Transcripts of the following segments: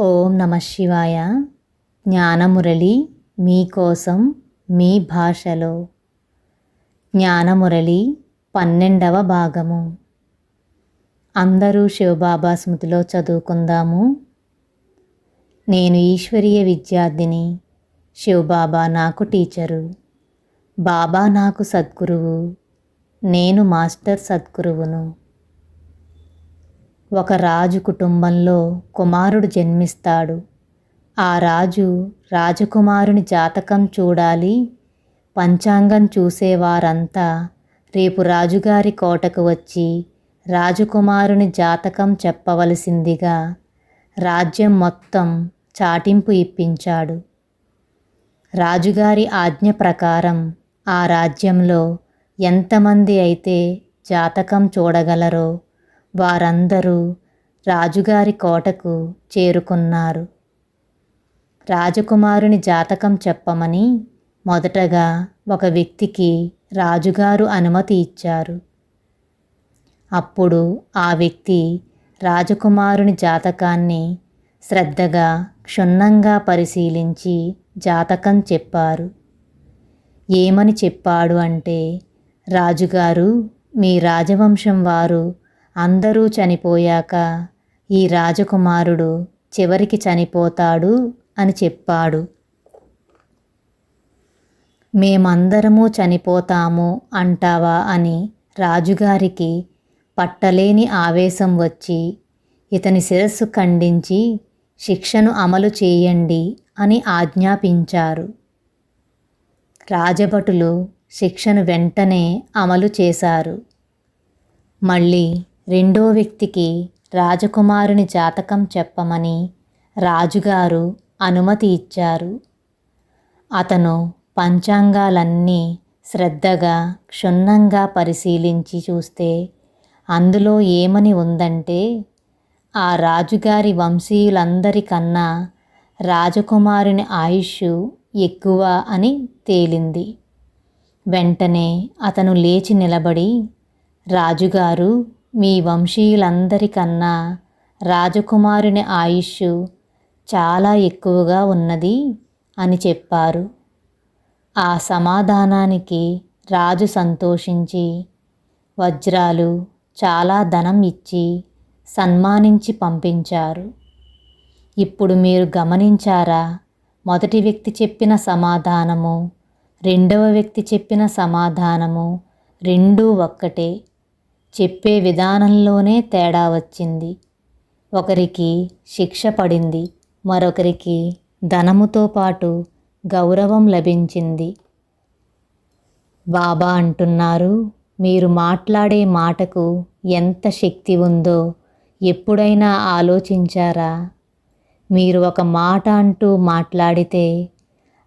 ఓం నమ శివాయ. జ్ఞానమురళి మీకోసం మీ భాషలో. జ్ఞానమురళి పన్నెండవ భాగము. అందరూ శివబాబా స్మృతిలో చదువుకుందాము. నేను ఈశ్వరీయ విద్యార్థిని శివబాబా నాకు టీచరు బాబా నాకు సద్గురువు నేను మాస్టర్ సద్గురువును. ఒక రాజు కుటుంబంలో కుమారుడు జన్మిస్తాడు. ఆ రాజు రాజకుమారుని జాతకం చూడాలి పంచాంగం చూసేవారంతా రేపు రాజుగారి కోటకు వచ్చి రాజకుమారుని జాతకం చెప్పవలసిందిగా రాజ్యం మొత్తం చాటింపు ఇప్పించాడు. రాజుగారి ఆజ్ఞ ప్రకారం ఆ రాజ్యంలో ఎంతమంది అయితే జాతకం చూడగలరో వారందరూ రాజుగారి కోటకు చేరుకున్నారు. రాజకుమారుని జాతకం చెప్పమని మొదటగా ఒక వ్యక్తికి రాజుగారు అనుమతి ఇచ్చారు. అప్పుడు ఆ వ్యక్తి రాజకుమారుని జాతకాన్ని శ్రద్ధగా క్షుణ్ణంగా పరిశీలించి జాతకం చెప్పారు. ఏమని చెప్పాడు అంటే రాజుగారు మీ రాజవంశం వారు అందరూ చనిపోయాక ఈ రాజకుమారుడు చివరికి చనిపోతాడు అని చెప్పాడు. మేమందరము చనిపోతాము అంటావా అని రాజుగారికి పట్టలేని ఆవేశం వచ్చి ఇతని శిరస్సు ఖండించి శిక్షను అమలు చేయండి అని ఆజ్ఞాపించారు. రాజభటులు శిక్షను వెంటనే అమలు చేశారు. మళ్ళీ రెండో వ్యక్తికి రాజకుమారుని జాతకం చెప్పమని రాజుగారు అనుమతి ఇచ్చారు. అతను పంచాంగాలన్నీ శ్రద్ధగా క్షుణ్ణంగా పరిశీలించి చూస్తే అందులో ఏమని ఉందంటే ఆ రాజుగారి వంశీయులందరికన్నా రాజకుమారుని ఆయుష్ ఎక్కువ అని తేలింది. వెంటనే అతను లేచి నిలబడి రాజుగారు మీ వంశీయులందరికన్నా రాజకుమారుని ఆయుష్ చాలా ఎక్కువగా ఉన్నది అని చెప్పారు. ఆ సమాధానానికి రాజు సంతోషించి వజ్రాలు చాలా ధనం ఇచ్చి సన్మానించి పంపించారు. ఇప్పుడు మీరు గమనించారా? మొదటి వ్యక్తి చెప్పిన సమాధానము రెండవ వ్యక్తి చెప్పిన సమాధానము రెండూ ఒక్కటే. చెప్పే విధానంలోనే తేడా వచ్చింది. ఒకరికి శిక్ష పడింది మరొకరికి ధనముతో పాటు గౌరవం లభించింది. బాబా అంటున్నారు మీరు మాట్లాడే మాటకు ఎంత శక్తి ఉందో ఎప్పుడైనా ఆలోచించారా? మీరు ఒక మాట అంటూ మాట్లాడితే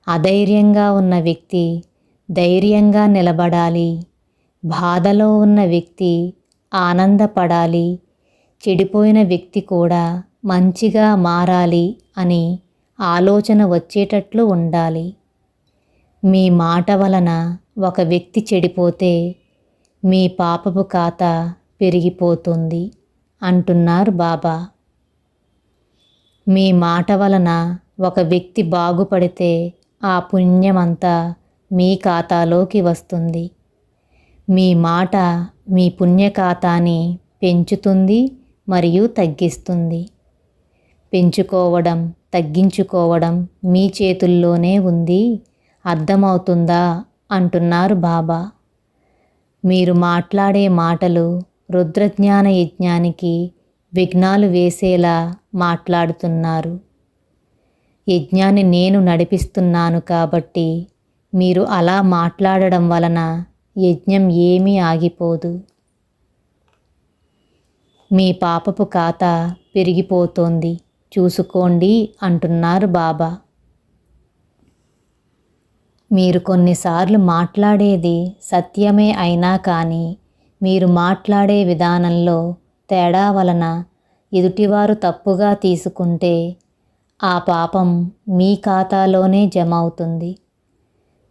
అధైర్యంగా ఉన్న వ్యక్తి ధైర్యంగా నిలబడాలి. బాధలో ఉన్న వ్యక్తి ఆనందపడాలి చెడిపోయిన వ్యక్తి కూడా మంచిగా మారాలి అని ఆలోచన వచ్చేటట్లు ఉండాలి. మీ మాట వలన ఒక వ్యక్తి చెడిపోతే మీ పాపపు ఖాతా పెరిగిపోతుంది అంటున్నారు బాబా. మీ మాట వలన ఒక వ్యక్తి బాగుపడితే ఆ పుణ్యమంతా మీ ఖాతాలోకి వస్తుంది. మీ మాట మీ పుణ్య ఖాతాని పెంచుతుంది మరియు తగ్గిస్తుంది. పెంచుకోవడం తగ్గించుకోవడం మీ చేతుల్లోనే ఉంది. అర్థమవుతుందా? అంటున్నారు బాబా. మీరు మాట్లాడే మాటలు రుద్రజ్ఞాన యజ్ఞానికి విఘ్నాలు వేసేలా మాట్లాడుతున్నారు. యజ్ఞాన్ని నేను నడిపిస్తున్నాను కాబట్టి మీరు అలా మాట్లాడడం వలన యజ్ఞం ఏమీ ఆగిపోదు. మీ పాపపు ఖాతా పెరిగిపోతోంది. చూసుకోండి అంటున్నారు బాబా. మీరు కొన్నిసార్లు మాట్లాడేది సత్యమే అయినా కానీ మీరు మాట్లాడే విధానంలో తేడా వలన ఎదుటివారు తప్పుగా తీసుకుంటే ఆ పాపం మీ ఖాతాలోనే జమ అవుతుంది.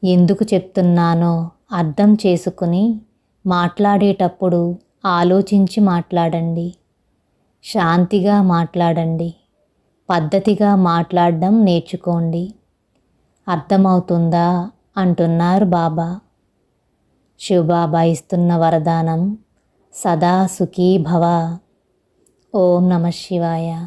ఎందుకు చెప్తున్నానో అర్థం చేసుకుని మాట్లాడేటప్పుడు ఆలోచించి మాట్లాడండి. శాంతిగా మాట్లాడండి. పద్ధతిగా మాట్లాడడం నేర్చుకోండి. అర్థమవుతుందా అంటున్నారు బాబా. శివబాబా ఇస్తున్న వరదానం సదా సుఖీ భవ. ఓం నమ శివాయ.